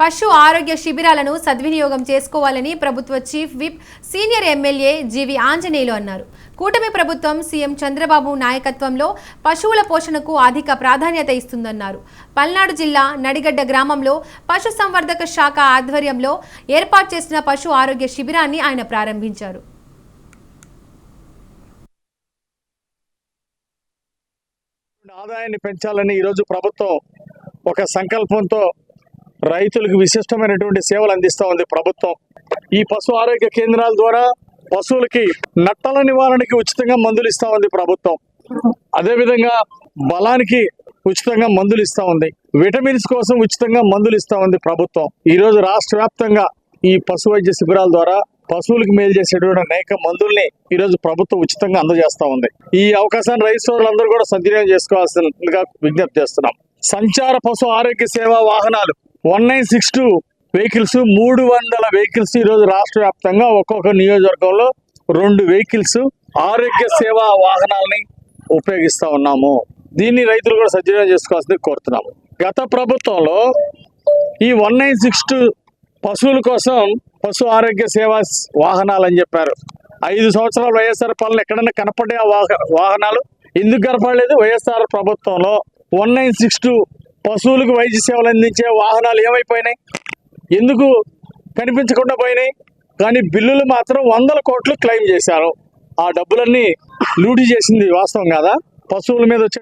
పశు ఆరోగ్య శిబిరాలను సద్వినియోగం చేసుకోవాలని ప్రభుత్వ chief whip senior MLA GV Anjaneyulu అన్నారు. కూటమి ప్రభుత్వం సీఎం చంద్రబాబు నాయకత్వంలో పశువుల పోషణకు అధిక ప్రాధాన్యత ఇస్తుందన్నారు. పల్నాడు జిల్లా నడిగడ్డ గ్రామంలో పశు సంవర్ధక శాఖ ఆధ్వర్యంలో ఏర్పాటు చేసిన పశు ఆరోగ్య శిబిరాన్ని ఆయన ప్రారంభించారు. ఆదాయాన్ని పెంచాలని ఈరోజు ప్రభుత్వం ఒక సంకల్పంతో రైతులకు విశిష్టమైనటువంటి సేవలు అందిస్తూ ఉంది ప్రభుత్వం. ఈ పశు ఆరోగ్య కేంద్రాల ద్వారా పశువులకి నట్టల నివారణకి ఉచితంగా మందులు ఇస్తా ఉంది ప్రభుత్వం. అదేవిధంగా బలానికి ఉచితంగా మందులు ఇస్తా ఉంది. విటమిన్స్ కోసం ఉచితంగా మందులు ఇస్తా ఉంది ప్రభుత్వం. ఈ రోజు రాష్ట్ర వ్యాప్తంగా ఈ పశు వైద్య శిబిరాల ద్వారా పశువులకు మేలు చేసేటువంటి అనేక మందుల్ని ఈ రోజు ప్రభుత్వం ఉచితంగా అందజేస్తా ఉంది. ఈ అవకాశాన్ని రైతు సోదరులందరూ కూడా సద్వినియోగం చేసుకోవాల్సిందిగా విజ్ఞప్తి చేస్తున్నాం. సంచార పశు ఆరోగ్య సేవా వాహనాలు one nine six two vehicles మూడు వందల వెహికల్స్ ఈరోజు రాష్ట్ర వ్యాప్తంగా ఒక్కొక్క నియోజకవర్గంలో రెండు వెహికల్స్ ఆరోగ్య సేవా వాహనాలని ఉపయోగిస్తూ ఉన్నాము. దీన్ని రైతులు కూడా సద్వినియోగం చేసుకోవాల్సింది కోరుతున్నాము. గత ప్రభుత్వంలో ఈ వన్ నైన్ సిక్స్ టూ పశువుల కోసం పశు ఆరోగ్య సేవా వాహనాలు అని చెప్పారు. ఐదు సంవత్సరాలు వైఎస్ఆర్ పాలన ఎక్కడైనా కనపడే వాహనాలు ఎందుకు కనపడలేదు? వైఎస్ఆర్ ప్రభుత్వంలో వన్ నైన్ సిక్స్ టూ పశువులకు వైద్య సేవలు అందించే వాహనాలు ఏమైపోయినాయి? ఎందుకు కనిపించకుండా పోయినాయి? కానీ బిల్లులు మాత్రం వందల కోట్లు క్లెయిమ్ చేశారు. ఆ డబ్బులన్నీ లూటీ చేసింది వాస్తవం కాదా? పశువుల మీద వచ్చే